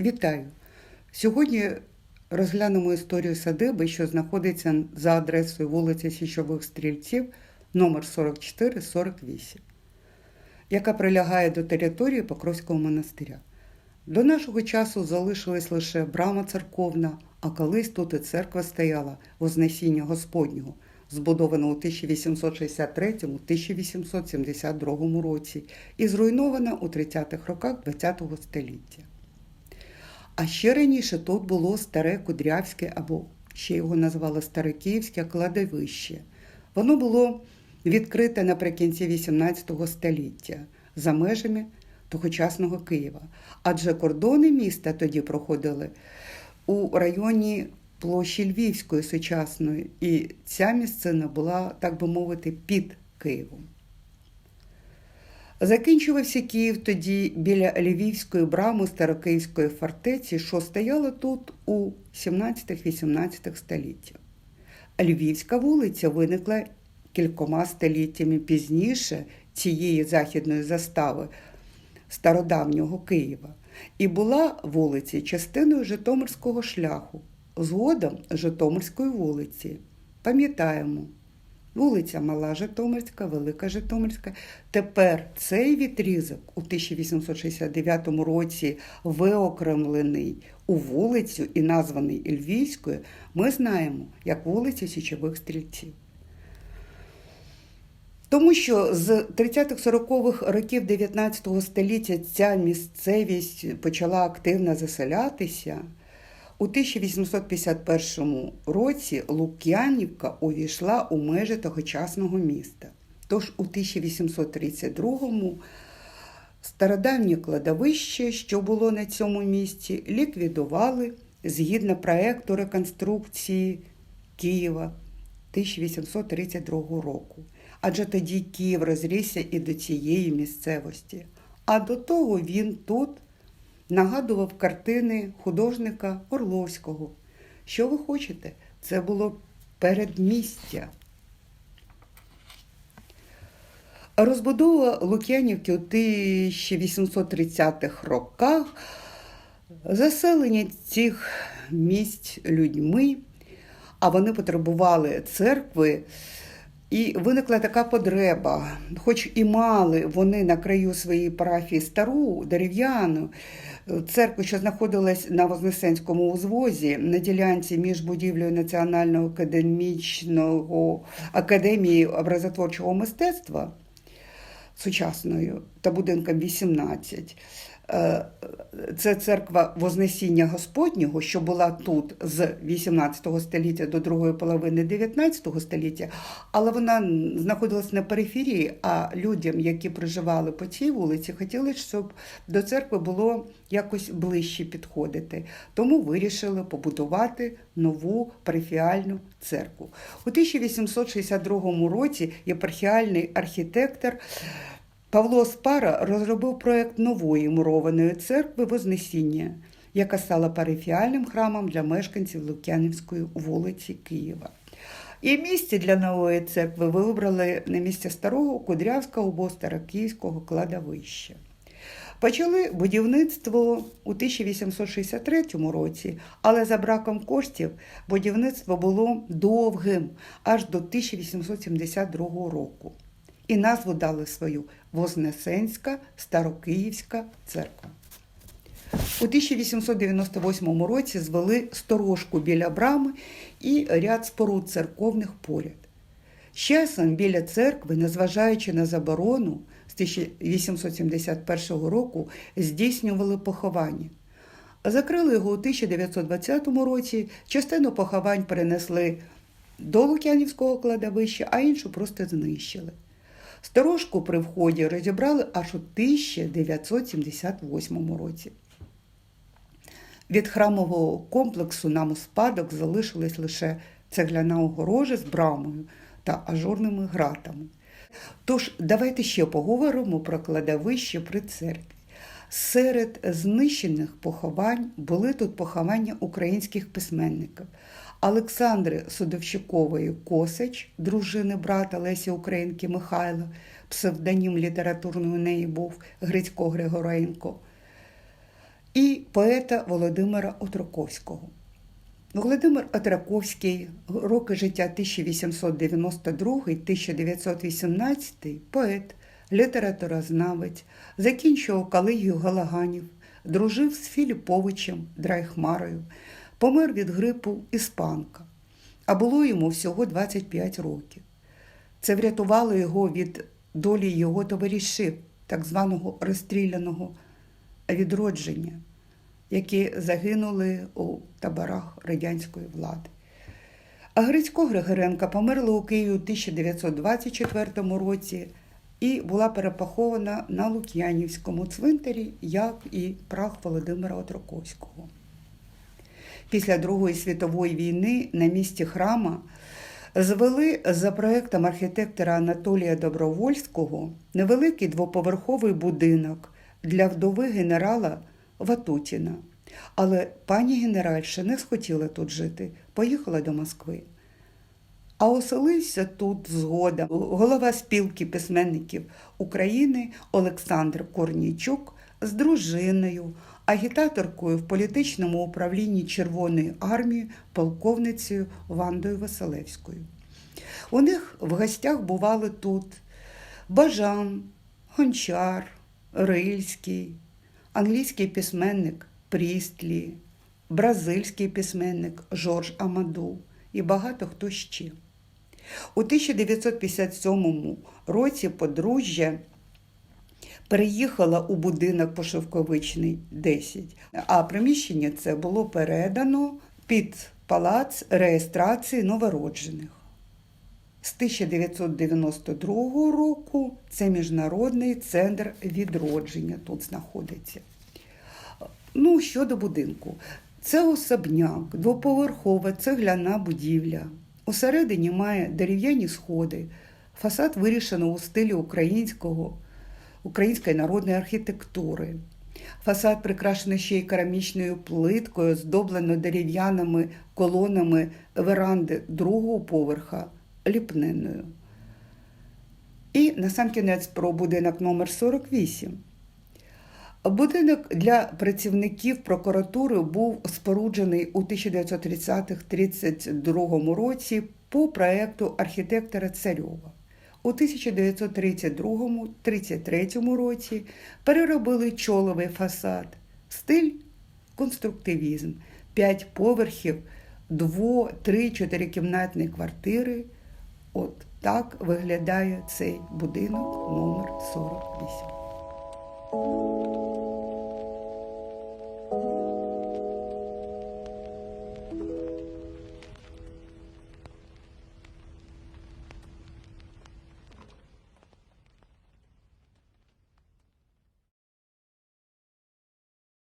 Вітаю! Сьогодні розглянемо історію садиби, що знаходиться за адресою вулиця Січових Стрільців, номер 44-48, яка прилягає до території Покровського монастиря. До нашого часу залишилась лише брама церковна, а колись тут і церква стояла Вознесіння Господнього, збудована у 1863-1872 році і зруйнована у 30-х роках ХХ століття. А ще раніше тут було старе Кудрявське, або ще його назвали Старе Київське кладовище. Воно було відкрите наприкінці XVIII століття за межами тогочасного Києва. Адже кордони міста тоді проходили у районі площі Львівської сучасної, і ця місцина була, так би мовити, під Києвом. Закінчувався Київ тоді біля Львівської брами Старокиївської фортеці, що стояла тут у 17-18 століттях. Львівська вулиця виникла кількома століттями пізніше цієї західної застави стародавнього Києва і була вулиці частиною Житомирського шляху, згодом Житомирської вулиці. Пам'ятаємо. Вулиця Мала Житомирська, Велика Житомирська. Тепер цей відрізок у 1869 році виокремлений у вулицю і названий Львівською, ми знаємо як вулиця Січових Стрільців. Тому що з 30-40-х років 19 століття ця місцевість почала активно заселятися. У 1851 році Лук'янівка увійшла у межі тогочасного міста. Тож у 1832-му стародавнє кладовище, що було на цьому місці, ліквідували згідно проекту реконструкції Києва 1832 року. Адже тоді Київ розрісся і до цієї місцевості. А до того він тут нагадував картини художника Орловського. Що ви хочете? Це було передмістя. Розбудова Лук'янівки у 1830-х роках, заселення цих місць людьми, а вони потребували церкви. І виникла така потреба, хоч і мали вони на краю своєї парафії стару дерев'яну церкву, що знаходилась на Вознесенському узвозі на ділянці між будівлею Національного академічного академії образотворчого мистецтва сучасною та будинком 18. Це церква Вознесіння Господнього, що була тут з 18 століття до другої половини 19 століття, але вона знаходилась на периферії. А людям, які проживали по цій вулиці, хотіли, щоб до церкви було якось ближче підходити. Тому вирішили побудувати нову парафіальну церкву. У 1862 році єпархіальний архітектор. Павло Спара розробив проєкт нової мурованої церкви Вознесіння, яка стала парафіальним храмом для мешканців Лук'янівської вулиці Києва. І місце для нової церкви вибрали на місце старого Кудрявського або Старокиївського кладовища. Почали будівництво у 1863 році, але за браком коштів будівництво було довгим аж до 1872 року і назву дали свою Вознесенська Старокиївська церква. У 1898 році звели сторожку біля брами і ряд споруд церковних поряд. З часом біля церкви, незважаючи на заборону, з 1871 року здійснювали поховання. Закрили його у 1920 році, частину поховань перенесли до Лук'янівського кладовища, а іншу просто знищили. Сторожку при вході розібрали аж у 1978 році. Від храмового комплексу нам у спадок залишилась лише цегляна огорожа з брамою та ажурними гратами. Тож, давайте ще поговоримо про кладовище при церкві. Серед знищених поховань були тут поховання українських письменників. Олександри Судовщикової Косач, дружини брата Лесі Українки Михайла, псевдонім літературної неї був Грицько Григоренко. і поета Володимира Отроковського. Володимир Отраковський, роки життя 1892-1918, поет, літературознавець, закінчував колегію Галаганів, дружив з Філіповичем Драйхмарою, помер від грипу іспанка, а було йому всього 25 років. Це врятувало його від долі його товаришів, так званого розстріляного відродження, які загинули у таборах радянської влади. А Грицько Григоренка померла у Києві у 1924 році і була перепахована на Лук'янівському цвинтарі, як і прах Володимира Отроковського. Після Другої світової війни на місці храма звели за проектом архітектора Анатолія Добровольського невеликий двоповерховий будинок для вдови генерала Ватутіна. Але пані генеральша не схотіла тут жити, поїхала до Москви. А оселився тут згодом голова спілки письменників України Олександр Корнійчук з дружиною, агітаторкою в політичному управлінні Червоної армії, полковницею Вандою Василевською. У них в гостях бували тут Бажан, Гончар, Рильський, англійський письменник Прістлі, бразильський письменник Жорж Амаду і багато хто ще. У 1957 році подружжя переїхала у будинок Пошивковичний 10, а приміщення це було передано під палац реєстрації новороджених. З 1992 року це Міжнародний центр відродження тут знаходиться. Ну, щодо будинку, це особняк, двоповерхова цегляна будівля. Усередині має дерев'яні сходи. Фасад вирішено у стилі українського, української народної архітектури. Фасад прикрашений ще й керамічною плиткою, здоблено дерев'яними колонами веранди другого поверха ліпниною. І насамкінець про будинок номер 48. Будинок для працівників прокуратури був споруджений у 1930-32 році по проекту архітектора Царьова. У 1932-33 році переробили чоловий фасад, стиль конструктивізм, 5 поверхів, 2, 3, 4 кімнатні квартири. От так виглядає цей будинок номер 48.